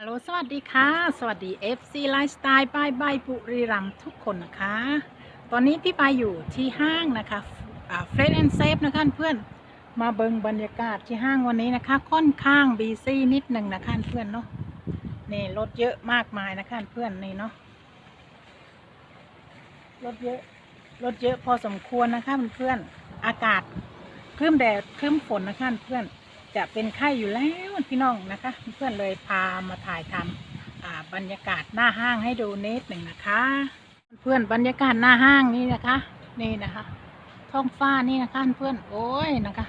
ฮัลโหลสวัสดีค่ะ สวัสดี FC Lifestyle บายบายบุรีรัมทุกคนนะคะ ตอนนี้พี่ปายอยู่ที่ห้างนะคะเฟรนด์แอนด์เซฟนะคะเพื่อนมาเบิงบรรยากาศที่ห้างวันนี้นะคะ ค่อนข้างบีซี่นิดหนึ่งนะคะเพื่อนเนาะนี่รถเยอะมากมายนะคะเพื่อนนี่เนาะรถเยอะรถเยอะพอสมควรนะคะเพื่อนๆอากาศครึ้มแดดครึ้มฝนนะคะเพื่อน จะเป็นไข้อยู่แล้วพี่น้องนะคะ เพื่อนเลยพามาถ่ายทำบรรยากาศหน้าห้างให้ดูนิดหนึ่งนะคะ เพื่อนบรรยากาศหน้าห้างนี่นะคะ นี่นะคะ ท้องฟ้านี่นะคะเพื่อนโอ้ยนะคะ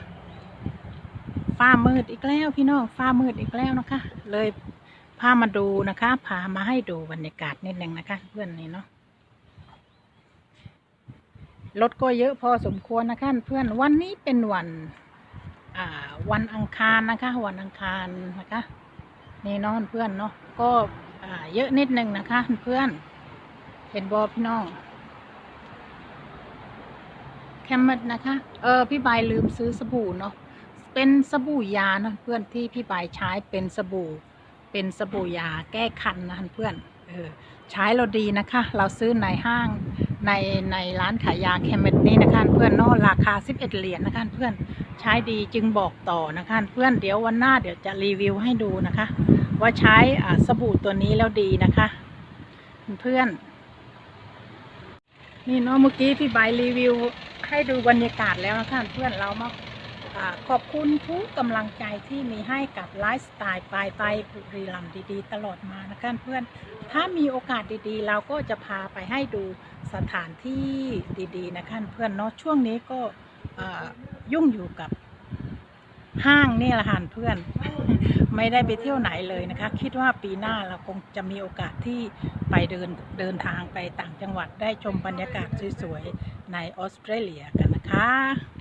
ฟ้ามืดอีกแล้วพี่น้องฟ้ามืดอีกแล้วนะคะ เลยพามาดูนะคะพามาให้ดูบรรยากาศนิดหนึ่งนะคะ เพื่อนนี่เนาะรถก็เยอะพอสมควรนะคะเพื่อนวันนี้เป็นวัน วันอังคารนะคะวันอังคารนะคะนี่น้องเพื่อนเนาะก็เยอะนิดนึงนะคะเพื่อน เห็นบอพี่น้องแคมมัดนะคะเออพี่ใบลืมซื้อสบู่เนาะเป็นสบู่ยานะเพื่อนที่พี่ใบใช้เป็นสบู่ เป็นสบู่ยาแก้คันนะเพื่อนเออใช้เราดีนะคะ เราซื้อในห้างในในร้านขายยาแคมเมดนี่นะคะเพื่อนเนาะราคา 11 เหรียญนะคะเพื่อน ใช้ดีจึงบอกต่อนะคะ เพื่อนเดี๋ยววันหน้าเดี๋ยวจะรีวิวให้ดูนะคะ ว่าใช้สบู่ตัวนี้แล้วดีนะคะ เพื่อน นี่เนาะเมื่อกี้พี่ใบรีวิวให้ดูบรรยากาศแล้วนะคะเพื่อนเรามาอขอบคุณทุกกำลังใจที่มีให้กับไลฟ์สไตล์ปลายไปบุรีรัมย์ดีๆ ตลอดมานะคะเพื่อน ถ้ามีโอกาสดีๆ เราก็จะพาไปให้ดูสถานที่ดีๆ นะคะเพื่อนเนาะช่วงนี้ก็ ยุ่งอยู่กับห้างนี่แหละค่ะเพื่อน ไม่ได้ไปเที่ยวไหนเลยนะคะ คิดว่าปีหน้าเราคงจะมีโอกาสที่ไปเดินเดินทางไปต่างจังหวัดได้ชมบรรยากาศสวยๆในออสเตรเลียกันนะคะ